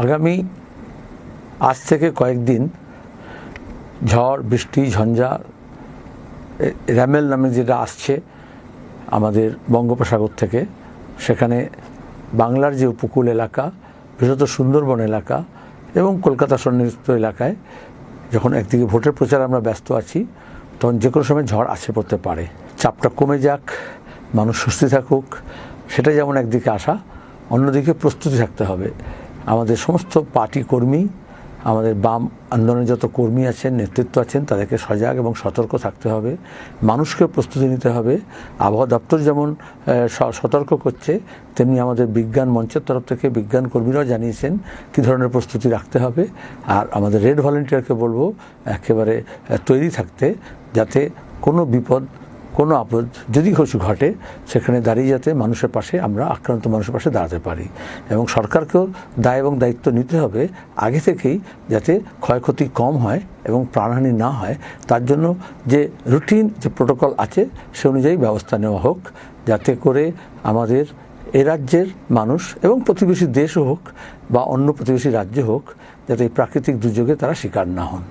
আগামী আজ থেকে কয়েকদিন ঝড়, বৃষ্টি, ঝঞ্ঝা র্যামেল নামে যেটা আসছে আমাদের বঙ্গোপসাগর থেকে, সেখানে বাংলার যে উপকূল এলাকা, বিশেষত সুন্দরবন এলাকা এবং কলকাতা সন্নিহিত এলাকায় যখন একদিকে ভোটের প্রচার আমরা ব্যস্ত আছি, তখন যে কোনো সময় ঝড় আসে পড়তে পারে। চাপটা কমে যাক, মানুষ সুস্থ থাকুক সেটা যেমন একদিকে আসা অন্যদিকে প্রস্তুতি থাকতে হবে। আমাদের সমস্ত পার্টি কর্মী, আমাদের বাম আন্দোলনের যত কর্মী আছেন, নেতৃত্ব আছেন, তাদেরকে সজাগ এবং সতর্ক থাকতে হবে মানুষকে প্রস্তুতি নিতে হবে। আবহাওয়া দপ্তর যেমন সতর্ক করছে, তেমনি আমাদের বিজ্ঞান মঞ্চের তরফ থেকে বিজ্ঞান কর্মীরাও জানিয়েছেন কী ধরনের প্রস্তুতি রাখতে হবে। আর আমাদের রেড ভলেন্টিয়ারকে বলব, একেবারে তৈরি থাকতে, যাতে কোনো বিপদ কোনো আপদ যদি কিছু ঘটে, সেখানে দাঁড়িয়ে যাতে মানুষের পাশে আমরা আক্রান্ত মানুষের পাশে দাঁড়াতে পারি। এবং সরকারকেও দায় এবং দায়িত্ব নিতে হবে আগে থেকেই যাতে ক্ষয়ক্ষতি কম হয় এবং প্রাণহানি না হয়। তার জন্য যে রুটিন, যে প্রোটোকল আছে, সে অনুযায়ী ব্যবস্থা নেওয়া হোক, যাতে করে আমাদের এ রাজ্যের মানুষ এবং প্রতিবেশী দেশও হোক বা অন্য প্রতিবেশী রাজ্য হোক, যাতে এই প্রাকৃতিক দুর্যোগে তারা শিকার না হন।